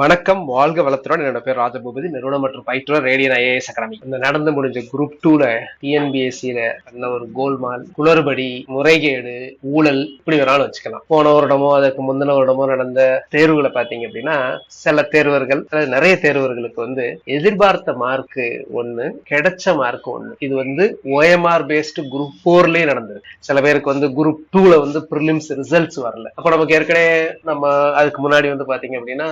வணக்கம் வாழ்க வளத்துடன். என்னோட பேர் ராஜபூபதி. நிறுவனம் மற்றும் பயிற்றுவர் ரேடியன் ஐஏஎஸ் அகாடமி இந்த நடந்து முடிஞ்ச குரூப் டூல டிஎன்பிஎஸ்சியில நல்ல ஒரு கோல்மால் குளறுபடி முறைகேடு ஊழல் இப்படி வேணாலும் வச்சுக்கலாம். போன வருடமோ அதற்கு முந்தின வருடமோ நடந்த தேர்வுகளை பார்த்தீங்க அப்படின்னா சில தேர்வர்கள் அல்லது நிறைய தேர்வர்களுக்கு வந்து எதிர்பார்த்த மார்க் ஒன்னு கிடைச்ச மார்க் ஒன்னு இது வந்து ஓஎம்ஆர் பேஸ்டு குரூப் போர்லயே நடந்தது. சில பேருக்கு வந்து குரூப் டூல வந்து ப்ரிலிம்ஸ் ரிசல்ட்ஸ் வரல. அப்ப நமக்கு ஏற்கனவே நம்ம அதுக்கு முன்னாடி வந்து பாத்தீங்க அப்படின்னா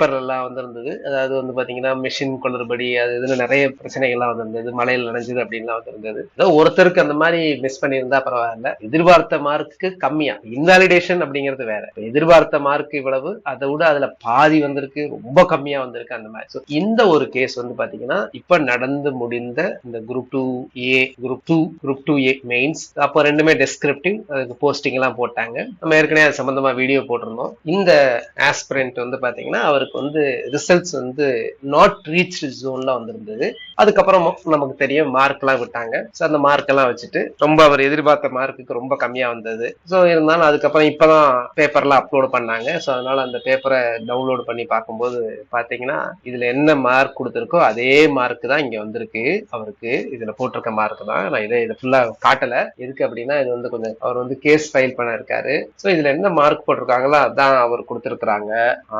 பேப்பர்லாம் எல்லாம் வந்திருந்தது. அதாவது வந்து பார்த்தீங்கன்னா மிஷின் குளறுபடி அது இதில் நிறைய பிரச்சனைகள்லாம் வந்திருந்தது. மழையில் நினைஞ்சது அப்படின்லாம் வந்திருந்தது. ஏதோ ஒருத்தருக்கு அந்த மாதிரி மிஸ் பண்ணியிருந்தா பரவாயில்ல. எதிர்பார்த்த மார்க்கு கம்மியா. இன்வாலிடேஷன் அப்படிங்கிறது வேற. எதிர்பார்த்த மார்க் இவ்வளவு அதை விட அதுல பாதி வந்திருக்கு ரொம்ப கம்மியா வந்திருக்கு அந்த மாதிரி. ஸோ இந்த ஒரு கேஸ் வந்து பாத்தீங்கன்னா இப்ப நடந்து முடிந்த இந்த group two A group two group two A mains அப்போ ரெண்டுமே டெஸ்கிரிப்டிவ் அதுக்கு போஸ்டிங் எல்லாம் போட்டாங்க. நம்ம ஏற்கனவே அது சம்பந்தமா வீடியோ போட்டிருந்தோம். இந்த ஆஸ்பிரண்ட் வந்து பாத்தீங்கன்னா அவருக்கு வந்து ரிசல்ட்ஸ் வந்து நாட் ரீச் ஜோன்ல வந்திருந்தது. அதுக்கப்புறம் நமக்கு தெரியும் மார்க் எல்லாம் விட்டாங்க. ஸோ அந்த மார்க் எல்லாம் வச்சுட்டு ரொம்ப அவர் எதிர்பார்த்த மார்க்குக்கு ரொம்ப கம்மியா வந்தது. ஸோ இருந்தாலும் அதுக்கப்புறம் இப்பதான் பேப்பர்லாம் அப்லோட் பண்ணாங்க. ஸோ அதனால அந்த பேப்பரை டவுன்லோட் பண்ணி பார்க்கும்போது பாத்தீங்கன்னா இதுல என்ன மார்க் கொடுத்துருக்கோ அதே மார்க் தான் இங்க வந்திருக்கு. அவருக்கு இதுல போட்டிருக்க மார்க் தான். நான் இதை இதை ஃபுல்லா காட்டல. எதுக்கு அப்படின்னா இது வந்து கொஞ்சம் அவர் வந்து கேஸ் ஃபைல் பண்ண இருக்காரு. ஸோ இதுல என்ன மார்க் போட்டிருக்காங்களோ அதான் அவர் கொடுத்துருக்குறாங்க.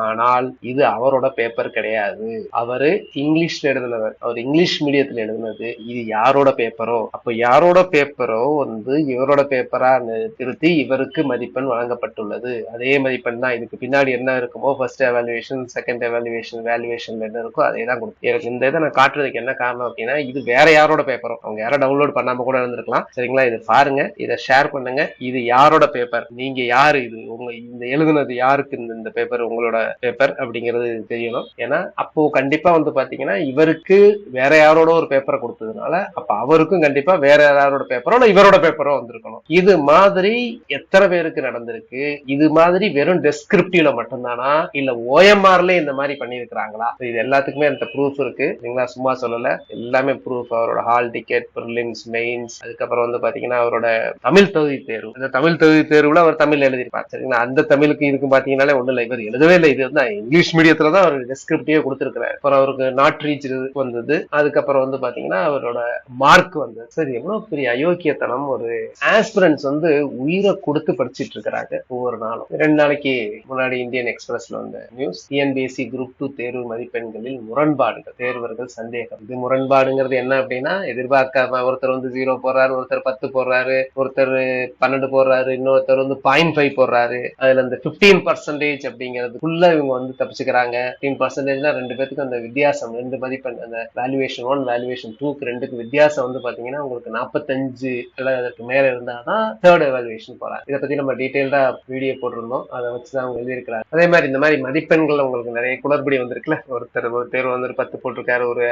ஆனால் இது அவரோட பேப்பர் கிடையாது. அவரு இங்கிலீஷ்ல எழுதுனவர். அவர் இங்கிலீஷ் மீடியத்துல எழுதுனது இது யாரோட பேப்பரோ அப்ப யாரோட பேப்பரோ வந்து இவரோட பேப்பரா திருத்தி இவருக்கு மதிப்பெண் வழங்கப்பட்டுள்ளது. அதே மதிப்பெண் தான் இதுக்கு பின்னாடி என்ன இருக்குமோ? First evaluation second evaluation valuation என்ன இருக்கோ அதே தான் கொடுக்கும். எனக்கு இந்த இதை நான் காட்டுறதுக்கு என்ன காரணம் அப்படின்னா இது வேற யாரோட பேப்பரோ அவங்க யாரோ டவுன்லோட் பண்ணாம கூட இருந்திருக்கலாம். சரிங்களா? இது பாருங்க. இதை ஷேர் பண்ணுங்க. இது யாரோட பேப்பர் நீங்க யாரு? இது உங்க இந்த எழுதுனது யாருக்கு இந்த இந்த பேப்பர் உங்களோட பேப்பர் அப்படிங்கிறது தெரியணும். ஏன்னா அப்போ கண்டிப்பா வந்து பாத்தீங்கன்னா இவருக்கு வேற யாரோட ஒரு பேப்பரை கொடுத்ததுனால அப்ப அவருக்கும் கண்டிப்பா வேற யாரோட பேப்பரோ இல்ல இவரோட பேப்பரோ வந்திருக்கணும். இது மாதிரி எத்தனை பேருக்கு நடந்திருக்கு? இது மாதிரி வெறும் டெஸ்கிரிப்டிவ்ல மட்டும்தானா? இல்ல ஓஎம்ஆர்ல இந்த மாதிரி பண்ணிருக்கிறாங்களா இது எல்லாத்துக்குமே என்கிட்ட ப்ரூஃப் இருக்கு. நீங்களா சும்மா சொல்லல. எல்லாமே ப்ரூஃப் அவரோட ஹால் டிக்கெட் ப்ரிலிம்ஸ் மெயின்ஸ் அதுக்கப்புறம் வந்து பாத்தீங்கன்னா அவரோட தமிழ் தகுதி தேர்வு. இந்த தமிழ் தகுதி தேர்வுல அவர் தமிழ் எழுதியிருப்பார். சரிங்களா? அந்த தமிழுக்கு இருக்கும் பாத்தீங்கன்னாலே ஒண்ணு இல்லை. இவர் எழுதவே இல்லை. இது வந்து இங்கிலீஷ் மீடியத்துல தான் அவர் டெஸ்கிரிப்டிவே கொடுத்துருக்கிறார். அப்புறம் அவருக்கு நாட் ரீச் வந்தது. அதுக்கப்புறம் வந்து பாத்தீங்கன்னா அவரோட மார்க் வந்தது சரி எவ்வளவு பெரிய அயோக்கியத்தனம். ஒரு ஆஸ்பிரன்ஸ் வந்து உயிரை கொடுத்து படிச்சிட்டு இருக்கிறாங்க ஒவ்வொரு நாளும். ரெண்டு நாளைக்கு முன்னாடி இந்தியன் எக்ஸ்பிரஸ்ல வந்த நியூஸ் டிஎன்பிஎஸ்சி குரூப் டூ தேர்வு மதிப்பெண்களில் முரண்பாடுகள் தேர்வர்கள் சந்தேகம். இது முரண்பாடுங்கிறது என்ன அப்படின்னா எதிர்பார்க்காம ஒருத்தர் வந்து ஜீரோ போடுறாரு ஒருத்தர் பத்து போடுறாரு ஒருத்தர் பன்னெண்டு போடுறாரு இன்னொருத்தர் வந்து பாயிண்ட் ஃபைவ் போடுறாரு. அதுல இந்த பிப்டீன் பர்சன்டேஜ் அப்படிங்கிறதுக்குள்ள இவங்க வந்து தப்பிச்சுக்கிறாங்க டென் பர்சன்டேஜ்னா ரெண்டு பேத்துக்கு அந்த வித்தியாசம். ரெண்டு மதிப்பெண் அந்த வேல்யூவேஷன் ஒன் வேல்யூவேஷன் டூக்கு ரெண்டுக்கு வித்தியாசம் வந்து பாத்தீங்கன்னா உங்களுக்கு நாற்பத்தஞ்சு அல்லது அதற்கு மேல இருந்தாதான் தேர்ட் வேல்யூவேஷன் போறாங்க. இதை பத்தி நம்ம டீட்டெயில்டா வீடியோ போட்டிருந்தோம். அதை வச்சுதான் அவங்க எழுதியிருக்கிறாங்க. அதே மாதிரி இந்த மாதிரி மதிப்பெண்கள் உங்களுக்கு நிறைய குளறுபடி வந்திருக்குல்ல. ஒருத்தர் ஒரு பேர் வந்து ஒரு பத்து போட்டிருக்காரு ஒரு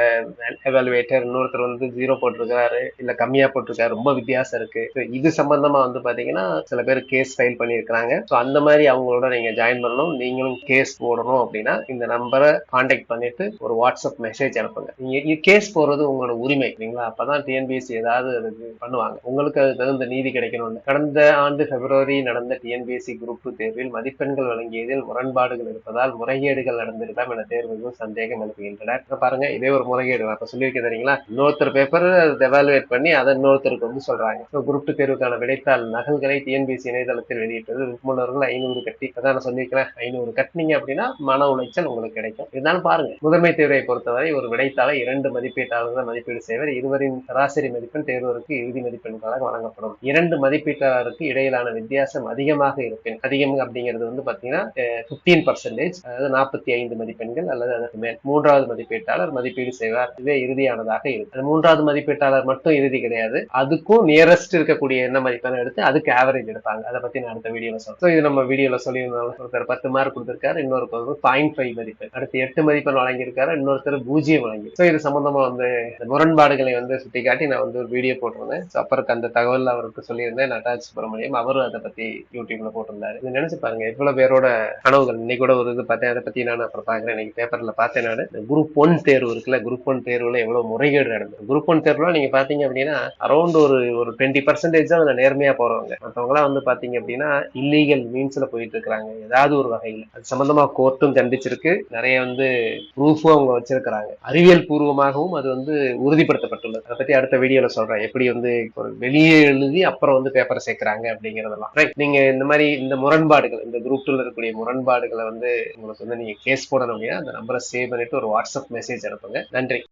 எவாலுவேட்டர் இன்னொருத்தர் வந்து ஜீரோ போட்டிருக்காரு இல்ல கம்மியா போட்டிருக்காரு ரொம்ப வித்தியாசம் இருக்கு. இது சம்பந்தமா வந்து பாத்தீங்கன்னா சில பேர் கேஸ் ஃபைல் பண்ணியிருக்கிறாங்க. ஸோ அந்த மாதிரி அவங்களோட நீங்க ஜாயின் பண்ணணும். நீங்களும் கேஸ் போடணும் அப்படின்னா இந்த நம்பரை கான்டாக்ட் பண்ணிட்டு ஒரு வாட்ஸ்அப் மெசேஜ் அனுப்புங்க. நீங்க கேஸ் போறது உங்களோட உரிமை சரிங்களா? அப்பதான் டிஎன்பிஎஸ்சி ஏதாவது அதுக்கு பண்ணுவாங்க. உங்களுக்கு அது தகுந்த நீதி கிடைக்கணும்னு. கடந்த ஆண்டு பிப்ரவரி நடந்த டிஎன்பிஎஸ்சி குரூப் தேர்வில் மதிப்பெண்கள் வழங்கியதில் முரண்பாடுகள் இருப்பதால் முறைகேடுகள் நடந்திருக்கலாம் என தேர்வுகள் சந்தேகம் எழுப்புகின்றனர் பாருங்க இதே ஒரு முறைகேடு அப்ப சொல்லியிருக்க சொல்லியிருக்கேன் தெரியுங்களா? இன்னொருத்தர் பேப்பர் எவாலுவேட் பண்ணி அதை இன்னொருத்தருக்கு வந்து சொல்றாங்க. குரூப் தேர்வுக்கான விடைத்தாள் நகல்களை டிஎன்பிஎஸ்சி இணையதளத்தில் வெளியிட்டது. விருப்பமுள்ளவர்கள் ஐநூறு கட்டி. அதான் நான் சொல்லியிருக்கிறேன் ஐநூறு கட்டினீங்க அப்படின்னா மன உளைச்சல் உங்களுக்கு கிடைக்கும். இருந்தாலும் பாருங்க முதன்மை தேர்வை பொறுத்தவரை ஒரு விடைத்தாள இரண்டு மதிப்பீட்டாளர்கள் மதிப்பீடு செய்வர். இருவரின் சராசரி மதிப்பெண் தேர்வருக்கு இறுதி மதிப்பெண்களாக வழங்கப்படும். இரண்டு மதிப்பீட்டாளருக்கு இடையிலான வித்தியாசம் அதிகமாக இருப்பின் அதிகம் அப்படிங்கிறது வந்து பாத்தீங்கன்னா பிப்டீன் பர்சன்டேஜ் அதாவது நாற்பத்தி ஐந்து மதிப்பெண்கள் அல்லது அதற்கு மேல். மூன்றாவது மதிப்பீட்டாளர் மதிப்பீடு செய்வார். இதுவே இறுதியானதாக இருக்கும். மூன்றாவது மதிப்பீட்டாளர் மட்டும் இறுதி கிடையாது. அதுக்கும் நியரஸ்ட் இருக்கக்கூடிய என்ன மதிப்பெண் எடுத்து அதுக்கு ஆவரேஜ் எடுப்பாங்க. அதை பத்தி நான் அடுத்த வீடியோல சொல்றேன். இது நம்ம வீடியோல சொல்லி ஒருத்தர் பத்து மார்க் கொடுத்திருக்காரு. இன்னொரு பாயிண்ட் பாயிண்ட் ஃபைவ் மதிப்பு. அடுத்து எட்டு மதிப்பெண் வழங்கியிருக்காரு. இன்னொருத்தர் பூஜ்ஜியம் வழங்கி ஸோ இது சம்பந்தமா வந்து முரண்பாடுகளை வந்து சுட்டி காட்டி நான் வந்து ஒரு வீடியோ போட்டிருந்தேன். ஸோ அப்புறம் அந்த தகவல் அவருக்கு சொல்லியிருந்தேன். நட்டாஜ் சுப்பிரமணியம். அவரும் அதை பத்தி யூடியூப்ல போட்டிருந்தாரு. இது நினைச்சு பாருங்க எவ்வளவு பேரோட கனவுகள். இன்னைக்கு கூட ஒரு இது பார்த்தேன். அதை பத்தி நான் அப்புறம் பாக்குறேன் இன்னைக்கு பேப்பர்ல பார்த்தேன் நான். குரூப் ஒன் தேர்வு இருக்குல்ல குரூப் ஒன் தேர்வுல எவ்வளவு முறைகேடு நடந்தது. குரூப் ஒன் தேர்வுல நீங்க பாத்தீங்க அப்படின்னா அரௌண்ட் ஒரு ஒரு டுவெண்ட்டி பர்சன்டேஜ் தான் அதுல நேர்மையா போறவங்க. மற்றவங்க வந்து பாத்தீங்க அப்படின்னா இல்லீகல் மீன்ஸ்ல போயிட்டு இருக்காங்க ஏதாவது ஒரு வகையில். அது சம்பந்தமா கோர்ட்டும் கண்டிச்சிருக்கு நிறைய வந்து ப்ரூஃபும் அவங்க வச்சிருக்கிறாங்க. அறிவியல் பூர்வமாகவும் அது வந்து உறுதிப்படுத்தப்பட்டுள்ளது. அதை பத்தி அடுத்த வீடியோல சொல்றேன். எப்படி வந்து ஒரு வெளியே எழுதி அப்புறம் வந்து பேப்பர் சேர்க்கிறாங்க அப்படிங்கறதெல்லாம். ரைட் நீங்க இந்த மாதிரி இந்த முரண்பாடுகள் இந்த குரூப் டூல இருக்கக்கூடிய முரண்பாடுகளை வந்து உங்களுக்கு வந்து நீங்க கேஸ் போடணும் அப்படின்னா அந்த நம்பரை சேவ் பண்ணிட்டு ஒரு வாட்ஸ்அப் மெசேஜ் அனுப்புங்க. நன்றி.